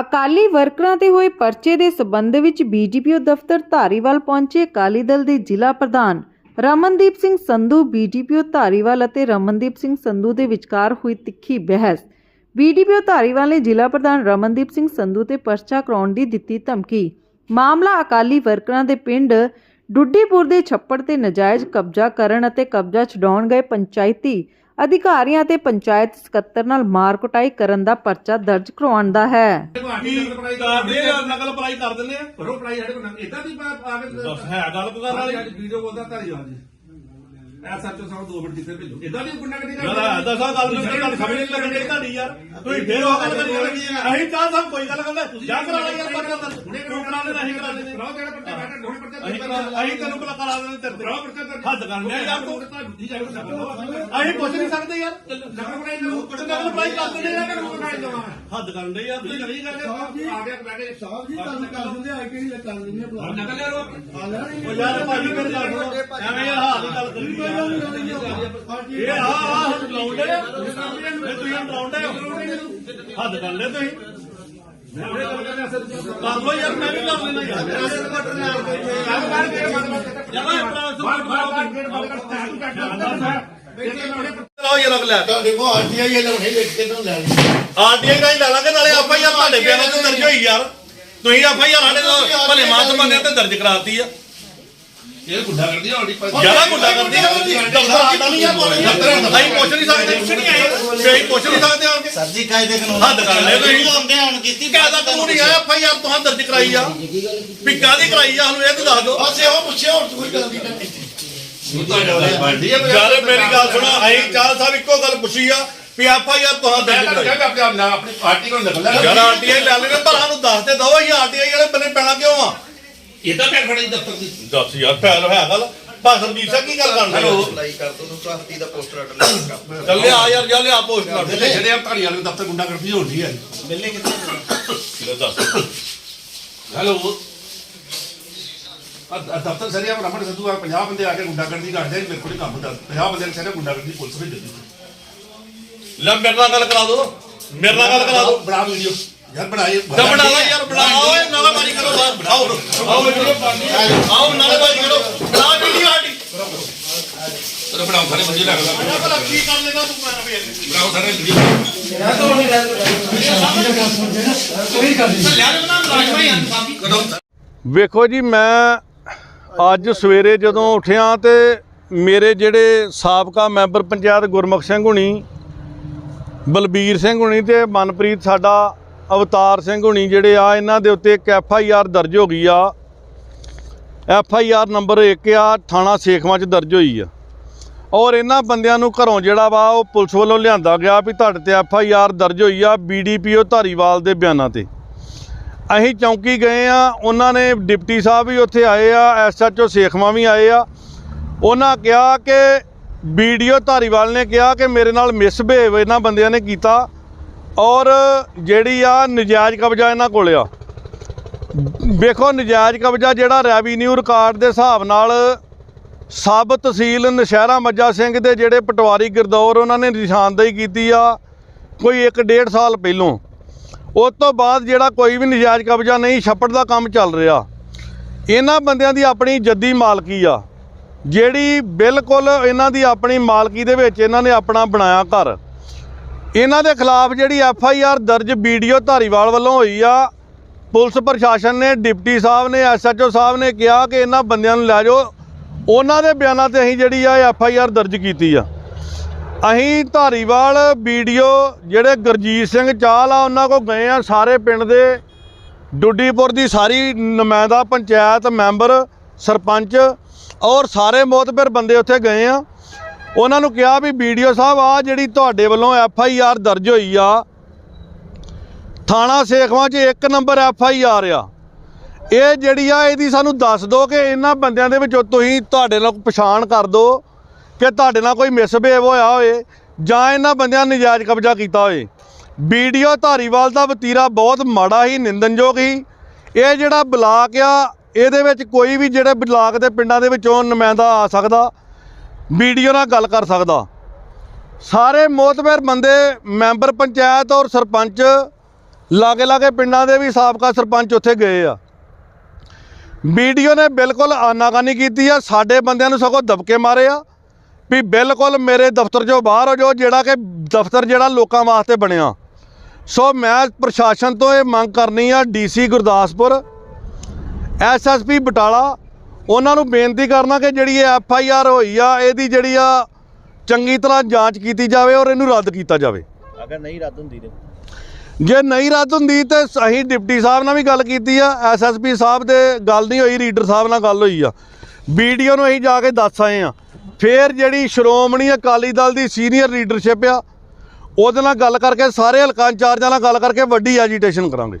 ਅਕਾਲੀ ਵਰਕਰਾਂ ਤੇ ਹੋਏ ਪਰਚੇ ਦੇ ਸਬੰਧ ਵਿੱਚ ਬੀਜੀਪੀਓ ਦਫ਼ਤਰ ਧਾਰੀਵਾਲ ਪਹੁੰਚੇ। ਅਕਾਲੀ ਦਲ ਦੇ ਜ਼ਿਲ੍ਹਾ ਪ੍ਰਧਾਨ ਰਮਨਦੀਪ ਸਿੰਘ ਸੰਧੂ ਬੀਜੀਪੀਓ ਧਾਰੀਵਾਲ ਅਤੇ ਰਮਨਦੀਪ ਸਿੰਘ ਸੰਧੂ ਦੇ ਵਿਚਕਾਰ ਹੋਈ ਤਿੱਖੀ ਬਹਿਸ। ਬੀਡੀਪੀਓ ਧਾਰੀਵਾਲ ਨੇ ਜ਼ਿਲ੍ਹਾ ਪ੍ਰਧਾਨ ਰਮਨਦੀਪ ਸਿੰਘ ਸੰਧੂ ਤੇ ਪਰਚਾ ਕਰਾਉਣ ਦੀ ਦਿੱਤੀ ਧਮਕੀ। ਮਾਮਲਾ ਅਕਾਲੀ ਵਰਕਰਾਂ ਦੇ ਪਿੰਡ ਡੁੱਡੀਪੁਰ ਦੇ ਛੱਪੜ ਤੇ ਨਜਾਇਜ਼ ਕਬਜ਼ਾ ਕਰਨ ਅਤੇ ਕਬਜ਼ਾ ਛਡਾਉਣ ਗਏ ਪੰਚਾਇਤੀ ਅਧਿਕਾਰੀਆਂ ਤੇ ਪੰਚਾਇਤ ਸਕੱਤਰ ਨਾਲ ਮਾਰ ਕੁਟਾਈ ਕਰਨ ਦਾ ਪਰਚਾ ਦਰਜ ਕਰਵਾਉਣ ਦਾ ਹੈ। ਤੁਹਾਡੀ ਨਕਲ ਪੜਾਈ ਕਰਦੇ ਆ ਨਕਲ ਪੜਾਈ ਕਰ ਦਿੰਦੇ ਆ ਕਰੋ ਪੜਾਈ ਸਾਡੇ ਕੋਲ ਇਦਾਂ ਦੀ ਬਾਤ ਆਵੇ ਦੱਸ ਹੈ ਗੱਲ ਕਰਨ ਵਾਲੀ ਵੀਡੀਓ ਬੋਲਦਾ ਧਾਰੀ ਵਾਲ ਜੀ। ਐ ਸੱਚੋ ਸਾਨੂੰ ਦੋ ਮਿੰਟ ਕਿੱਥੇ ਭੇਜੋ। ਇਦਾਂ ਦੀ ਗੁੰਡਾ ਕਦੀ ਯਾਰ ਐ ਦੱਸਾਂ ਗੱਲ ਨੂੰ ਗੱਲ ਸਮਝ ਨਹੀਂ ਲੱਗਣੀ ਤੁਹਾਡੀ ਯਾਰ। ਤੁਸੀਂ ਫੇਰ ਉਹ ਗੱਲ ਕਰੀ ਲੱਗੀ ਅਸੀਂ ਚਾਹ ਸਭ ਕੋਈ ਗੱਲ ਕਰਦੇ ਜਾ ਕਰਾ ਲੈ ਯਾਰ ਪਰਚਾ ਦਰਜ ਹੁਣੇ ਤੂੰ ਕਰਾ ਲੈ ਨਹੀਂ ਕਰਾ ਦੇ ਕਰਾਓ ਜਿਹੜਾ ਪਰਚਾ ਬੈਠਾ ਦੋਨੇ ਪਰਚਾ ਅਸੀਂ ਕਰਾ ਅਸੀਂ ਤੈਨੂੰ ਭਲਾ ਕਰਾ ਦੇਣੇ ਤੇਰੇ ਕਰਾਓ ਪਰਚਾ ਦਰਜ ਹੱਦ ਕਰਨੇ ਆ ਯਾਰ ਤੂੰ ਅਸੀਂ ਪੁੱਛ ਨਹੀਂ ਸਕਦੇ ਯਾਰ। ਨੂੰ ਕਰ ਦਿੰਦੇ ਦਵਾ ਹੱਦ ਕਰਨ ਦੇ ਯਾਰ ਤੁਸੀਂ ਤੁਸੀਂ ਨਹੀਂ ਕਰਦੇ ਆ ਗਿਆ ਬੈਠੇ। ਸਾਹਿਬ ਜੀ ਤੁਹਾਨੂੰ ਕਰ ਦਿੰਦੇ ਆ ਕਿਹੜੀ ਕਰ ਦਿੰਦੇ ਆ ਨਕਲ ਲੈ ਲੋ ਆ ਉਹ ਯਾਰ ਭਾਜੀ ਮੇਰੀ ਗੱਲ ਐਵੇਂ ਯਾਰ ਹਾਲ ਦੀ ਗੱਲ ਕਰੀ ਇਹ ਆ। ਆ ਤੁਸੀਂ ਲਾਉਂਦੇ ਹੱਦ ਕਰ ਲੈ ਤੁਸੀਂ। ਕਰ ਲੋ ਯਾਰ ਮੈਂ ਵੀ ਕਰ ਲੈਣਾ ਯਾਰ। ਲਓ ਯਾਰ। ਅਗਲਾ। ਦੇਖੋ ਆਰਟੀਆਈ ਇਹ ਲੋਕ ਨਹੀਂ ਲਿਖਦੇ ਤੋਂ ਲੈ ਆਰਟੀਆਈ ਦਾ ਹੀ ਲੈ ਲਾਂਗੇ ਨਾਲੇ ਆਪਾਂ ਯਾਰ ਤੁਹਾਡੇ ਬਿਆਨਾਂ ਤੇ ਦਰਜ ਹੋਈ ਯਾਰ। ਤੁਸੀਂ ਆਪਾਂ ਸਾਡੇ ਭਲੇ ਮਾਤ ਬੰਦੇ ਤੇ ਦਰਜ ਕਰਾਤੀ ਆ। ਇਹ ਗੁੱਡਾ ਕਰਦੀ ਆ ਜ਼ਿਆਦਾ ਗੁੱਡਾ ਕਰਦੀ ਆ। ਦਫ਼ਤਰ ਨਹੀਂ ਆ ਪੁੱਛ ਨਹੀਂ ਸਕਦੇ ਕੁਛ ਨਹੀਂ ਆਏ। ਅਸੀਂ ਪੁੱਛ ਨਹੀਂ ਸਕਦੇ ਆਣ ਕੇ। ਸਰ ਜੀ ਕਾਇਦੇ ਕਾਨੂੰਨ ਹੱਦ ਕਰ ਲੈ ਤੁਸੀਂ ਆਉਂਦੇ ਹੁਣ ਕੀਤੀ ਕਾਹਦਾ ਕਾਨੂੰਨ ਹੀ ਆ ਐਫ ਆਈ ਆਰ ਤੁਹਾਂ ਦਰਜ ਕਰਾਈ ਆ। ਵੀ ਕਾਹਦੀ ਕਰਾਈ ਆ ਸਾਨੂੰ ਇਹ ਤਾਂ ਦੱਸ ਦਿਓ। ਬਸ ਇਹੋ ਪੁੱਛਿਆ ਹੋਰ ਕੋਈ ਗੱਲ ਨਹੀਂ ਕੀਤੀ ਯਾਰ ਮੇਰੀ ਗੱਲ ਸੁਣੋ। ਅਸੀਂ ਚਾਹ ਸਾਹਿਬ ਇੱਕੋ ਗੱਲ ਪੁੱਛੀ ਆ ਵੀ ਐਫ ਆਈ ਆਰ ਤੁਹਾਂ ਦਰਜ ਕਰਾਈ। ਆਪਣੀ ਪਾਰਟੀ ਕੋਲ ਨਕਲ ਲੈ ਯਾਰ ਆਰਟੀਆਈ ਲੈ ਲੈਣੇ ਪਰ ਸਾਨੂੰ ਦੱਸ ਤੇ ਦਓ ਅਸੀਂ ਆਰਟੀਆਈ ਵਾਲੇ ਬੰਨੇ ਪੈਣਾ ਕਿਉਂ ਆ? ਇਹਦਾ ਪੈਰ ਫੜੀ ਦਫ਼ਤਰ ਦੀ। ਦੱਸ ਯਾਰ ਫੈਲ ਹੈ ਗੱਲ। ਭਾਸਰਜੀਤ ਸਿੰਘ ਕੀ ਗੱਲ ਕਰਨ ਹੈਲੋ। ਅਪਲਾਈ ਕਰ ਦੋ ਨੂੰ ਪ੍ਰਾਪਤੀ ਦਾ ਪੋਸਟਰ ਅਟਲ ਕਰ। ਚੱਲ ਆ ਯਾਰ ਜਾ ਲਿਆ ਪੋਸਟ ਕਰ ਦੇ ਜਿਹੜੇ ਆ ਧਾਰੀ ਵਾਲੇ ਦਫ਼ਤਰ ਗੁੰਡਾ ਕਰਦੀ ਹੋਣੀ ਹੈ ਮਿਲਨੇ ਕਿੱਥੇ ਲੈ ਦੱਸ। ਹੈਲੋ ਦਫ਼ਤਰ ਸਰੀਆ ਰਮਣ ਸੰਧੂ ਆ 50 ਬੰਦੇ ਆ ਕੇ ਗੁੰਡਾ ਕਰਦੀ ਕਰਦੇ ਮੇਰੇ ਕੋਲ ਹੀ ਕੰਮ ਦਾ 50 ਬੰਦੇ ਨੇ ਸਾਰੇ ਗੁੰਡਾ ਕਰਦੀ ਪੁਲਿਸ ਭੇਜ ਦਿੱਤੀ। ਲੈ ਮੇਰੇ ਨਾਲ ਗੱਲ ਕਰਾ ਦੋ। ਮੇਰੇ ਨਾਲ ਗੱਲ ਕਰਾ ਦੋ। ਬਣਾ ਵੀਡੀਓ। ਯਾਰ ਬਣਾਏ ਤਾਂ ਬਣਾ ਲਓ ਯਾਰ ਬਣਾਓ ਓਏ ਨਾਲਾਬਾਜ਼ੀ ਕਰੋ ਬਾਹਰ ਬਣਾਓ। ਆਓ ਵੀਡੀਓ ਆਓ ਨਾਲਾਬਾਜ਼ੀ ਕਰੋ। ਬਣਾ ਵੀਡੀਓ ਸਾਡੀ। ਤੇਰੇ ਬਣਾਓ ਸਾਰੇ ਬੰਦੇ ਲੱਗ ਮੈਂ ਭਲਾ ਕੀ ਕਰ ਲੈਣਾ ਤੂੰ ਮੈਂ ਵੀ ਬਣਾਓ ਸਾਰੇ ਵੀਡੀਓ ਵੇਖੋ ਜੀ ਮੈਂ ਅੱਜ ਸਵੇਰੇ ਜਦੋਂ ਉੱਠਿਆ ਤੇ ਮੇਰੇ ਜਿਹੜੇ ਸਾਬਕਾ ਮੈਂਬਰ ਪੰਚਾਇਤ ਗੁਰਮੁਖ ਸਿੰਘ ਹੁਣੀ ਬਲਬੀਰ ਸਿੰਘ ਹੁਣੀ ਤੇ ਮਨਪ੍ਰੀਤ ਸਾਡਾ ਅਵਤਾਰ ਸਿੰਘ ਹੁਣੀ ਜਿਹੜੇ ਆ, ਇਹਨਾਂ ਦੇ ਉੱਤੇ ਇੱਕ ਐਫ ਆਈ ਆਰ ਦਰਜ ਹੋ ਗਈ ਆ। ਐਫ ਆਈ ਆਰ ਨੰਬਰ 1 ਆ, ਥਾਣਾ ਸੇਖਵਾਂ 'ਚ ਦਰਜ ਹੋਈ ਆ। ਔਰ ਇਹਨਾਂ ਬੰਦਿਆਂ ਨੂੰ ਘਰੋਂ ਜਿਹੜਾ ਵਾ, ਉਹ ਪੁਲਿਸ ਵੱਲੋਂ ਲਿਆਂਦਾ ਗਿਆ ਵੀ ਤੁਹਾਡੇ ਤੇ ਐਫ ਆਈ ਆਰ ਦਰਜ ਹੋਈ ਆ ਬੀਡੀਪੀਓ ਧਾਰੀਵਾਲ ਦੇ ਬਿਆਨਾਂ ਤੇ। ਅਸੀਂ ਚੌਂਕੀ ਗਏ ਆ, ਉਹਨਾਂ ਨੇ ਡਿਪਟੀ ਸਾਹਿਬ ਵੀ ਉੱਥੇ ਆਏ ਆ ਐਸਐਚਓ ਸੇਖਵਾਂ ਵੀ ਆਏ ਆ। ਉਹਨਾਂ ਕਿਹਾ ਕਿ ਵੀਡੀਓ ਧਾਰੀਵਾਲ ਨੇ ਕਿਹਾ ਕਿ ਮੇਰੇ ਨਾਲ ਮਿਸਬਿਹੇਵ ਇਹਨਾਂ ਬੰਦਿਆਂ ਨੇ ਕੀਤਾ। ਔਰ ਜਿਹੜੀ ਆ ਨਜਾਇਜ਼ ਕਬਜ਼ਾ ਇਹਨਾਂ ਕੋਲ ਆ। ਵੇਖੋ, ਨਜਾਇਜ਼ ਕਬਜ਼ਾ ਜਿਹੜਾ ਰੈਵਨਿਊ ਰਿਕਾਰਡ ਦੇ ਹਿਸਾਬ ਨਾਲ ਸਬ ਤਹਿਸੀਲ ਨਸ਼ਹਿਰਾ ਮੱਜਾ ਸਿੰਘ ਦੇ ਜਿਹੜੇ ਪਟਵਾਰੀ ਗਿਰਦੌਰ ਉਹਨਾਂ ਨੇ ਨਿਸ਼ਾਨਦੇਹੀ ਕੀਤੀ ਆ ਕੋਈ 1.5 ਸਾਲ ਪਹਿਲੋਂ। ਉਸ ਤੋਂ ਬਾਅਦ ਜਿਹੜਾ ਕੋਈ ਵੀ ਨਜਾਇਜ਼ ਕਬਜ਼ਾ ਨਹੀਂ, ਛੱਪੜ ਦਾ ਕੰਮ ਚੱਲ ਰਿਹਾ। ਇਹਨਾਂ ਬੰਦਿਆਂ ਦੀ ਆਪਣੀ ਜੱਦੀ ਮਾਲਕੀ ਆ। ਜਿਹੜੀ ਬਿਲਕੁਲ ਇਹਨਾਂ ਦੀ ਆਪਣੀ ਮਾਲਕੀ ਦੇ ਵਿੱਚ ਇਹਨਾਂ ਨੇ ਆਪਣਾ ਬਣਾਇਆ ਘਰ। ਇਹਨਾਂ ਦੇ ਖਿਲਾਫ ਜਿਹੜੀ ਐਫ ਆਈ ਆਰ ਦਰਜ ਵੀਡੀਓ ਧਾਰੀਵਾਲ ਵੱਲੋਂ ਹੋਈ ਆ, ਪੁਲਿਸ ਪ੍ਰਸ਼ਾਸਨ ਨੇ, ਡਿਪਟੀ ਸਾਹਿਬ ਨੇ, ਐਸ ਐਚ ਓ ਸਾਹਿਬ ਨੇ ਕਿਹਾ ਕਿ ਇਹਨਾਂ ਬੰਦਿਆਂ ਨੂੰ ਲੈ ਜਾਓ। ਉਹਨਾਂ ਦੇ ਬਿਆਨਾਂ ਤੇ ਅਸੀਂ ਜਿਹੜੀ ਆ ਐਫ ਆਈ ਆਰ ਦਰਜ ਕੀਤੀ ਆ। ਅਸੀਂ ਧਾਰੀਵਾਲ ਵੀਡੀਓ ਜਿਹੜੇ ਗੁਰਜੀਤ ਸਿੰਘ ਚਾਹਲ ਆ, ਉਹਨਾਂ ਕੋ ਗਏ ਆ ਸਾਰੇ ਪਿੰਡ ਦੇ। ਡੁੱਡੀਪੁਰ ਦੀ ਸਾਰੀ ਨੁਮਾਇੰਦਾ ਪੰਚਾਇਤ ਮੈਂਬਰ, ਸਰਪੰਚ ਔਰ ਸਾਰੇ ਮੋਤਬਰ ਬੰਦੇ ਉੱਥੇ ਗਏ ਆ। ਉਹਨਾਂ ਨੂੰ ਕਿਹਾ ਵੀ ਵੀਡੀਓ ਸਾਹਿਬ ਆ ਜਿਹੜੀ ਤੁਹਾਡੇ ਵੱਲੋਂ ਐਫ ਆਈ ਆਰ ਦਰਜ ਹੋਈ ਆ, ਥਾਣਾ ਸੇਖਵਾਂ 'ਚ ਇੱਕ ਨੰਬਰ ਐਫ ਆਈ ਆਰ ਆ। ਇਹ ਜਿਹੜੀ ਆ, ਇਹਦੀ ਸਾਨੂੰ ਦੱਸ ਦਿਓ ਕਿ ਇਹਨਾਂ ਬੰਦਿਆਂ ਦੇ ਵਿੱਚੋਂ ਤੁਸੀਂ ਤੁਹਾਡੇ ਨਾਲ ਪਛਾਣ ਕਰ ਦਿਓ ਕਿ ਤੁਹਾਡੇ ਨਾਲ ਕੋਈ ਮਿਸਬਿਹੇਵ ਹੋਇਆ ਹੋਏ ਜਾਂ ਇਹਨਾਂ ਬੰਦਿਆਂ ਨੇ ਨਜਾਇਜ਼ ਕਬਜ਼ਾ ਕੀਤਾ ਹੋਏ ਵੀਡੀਓ ਧਾਰੀਵਾਲ ਦਾ ਵਤੀਰਾ ਬਹੁਤ ਮਾੜਾ ਹੀ ਨਿੰਦਨਯੋਗ ਹੀ ਇਹ ਜਿਹੜਾ ਬਲਾਕ ਆ, ਇਹਦੇ ਵਿੱਚ ਕੋਈ ਵੀ ਜਿਹੜੇ ਬਲਾਕ ਦੇ ਪਿੰਡਾਂ ਦੇ ਵਿੱਚੋਂ ਨੁਮਾਇੰਦਾ ਆ ਸਕਦਾ। ਵੀਡੀਓ ਨਾਲ ਗੱਲ ਕਰ ਸਕਦਾ। ਸਾਰੇ ਮੋਤਬਰ ਬੰਦੇ, ਮੈਂਬਰ ਪੰਚਾਇਤ ਔਰ ਸਰਪੰਚ, ਲਾਗੇ ਲਾਗੇ ਪਿੰਡਾਂ ਦੇ ਵੀ ਸਾਬਕਾ ਸਰਪੰਚ ਉੱਥੇ ਗਏ ਆ। ਵੀਡੀਓ ਨੇ ਬਿਲਕੁਲ ਆਨਾਕਾਨੀ ਕੀਤੀ ਆ, ਸਾਡੇ ਬੰਦਿਆਂ ਨੂੰ ਸਗੋਂ ਦਬਕੇ ਮਾਰੇ ਆ, ਵੀ ਬਿਲਕੁਲ ਮੇਰੇ ਦਫ਼ਤਰ ਚੋਂ ਬਾਹਰ ਹੋ ਜਾਓ, ਜਿਹੜਾ ਕਿ ਦਫ਼ਤਰ ਜਿਹੜਾ ਲੋਕਾਂ ਵਾਸਤੇ ਬਣਿਆ। ਸੋ ਮੈਂ ਪ੍ਰਸ਼ਾਸਨ ਤੋਂ ਇਹ ਮੰਗ ਕਰਨੀ ਆ, ਡੀਸੀ ਗੁਰਦਾਸਪੁਰ ਐਸਐਸਪੀ ਬਟਾਲਾ ਉਹਨਾਂ ਨੂੰ ਬੇਨਤੀ ਕਰਨਾ ਕਿ ਜਿਹੜੀ ਇਹ ਐਫ ਆਈ ਆਰ ਹੋਈ ਆ ਇਹਦੀ ਜਿਹੜੀ ਆ ਚੰਗੀ ਤਰ੍ਹਾਂ ਜਾਂਚ ਕੀਤੀ ਜਾਵੇ ਔਰ ਇਹਨੂੰ ਰੱਦ ਕੀਤਾ ਜਾਵੇ। ਅਗਰ ਨਹੀਂ ਰੱਦ ਹੁੰਦੀ ਤੇ? ਜੇ ਨਹੀਂ ਰੱਦ ਹੁੰਦੀ ਤੇ ਅਸੀਂ ਡਿਪਟੀ ਸਾਹਿਬ ਨਾਲ ਵੀ ਗੱਲ ਕੀਤੀ ਆ ਐਸਐਸਪੀ ਸਾਹਿਬ ਦੇ ਗੱਲ ਨਹੀਂ ਹੋਈ ਰੀਡਰ ਸਾਹਿਬ ਨਾਲ ਗੱਲ ਹੋਈ ਆ। ਵੀਡੀਓ ਨੂੰ ਅਸੀਂ ਜਾ ਕੇ ਦੱਸ ਆਏ ਆ। ਫੇਰ ਜਿਹੜੀ ਸ਼੍ਰੋਮਣੀ ਅਕਾਲੀ ਦਲ ਦੀ ਸੀਨੀਅਰ ਲੀਡਰਸ਼ਿਪ ਆ ਉਹਦੇ ਨਾਲ ਗੱਲ ਕਰਕੇ ਸਾਰੇ ਹਲਕਾ ਇੰਚਾਰਜਾਂ ਨਾਲ ਗੱਲ ਕਰਕੇ ਵੱਡੀ ਐਜੀਟੇਸ਼ਨ ਕਰਾਂਗੇ।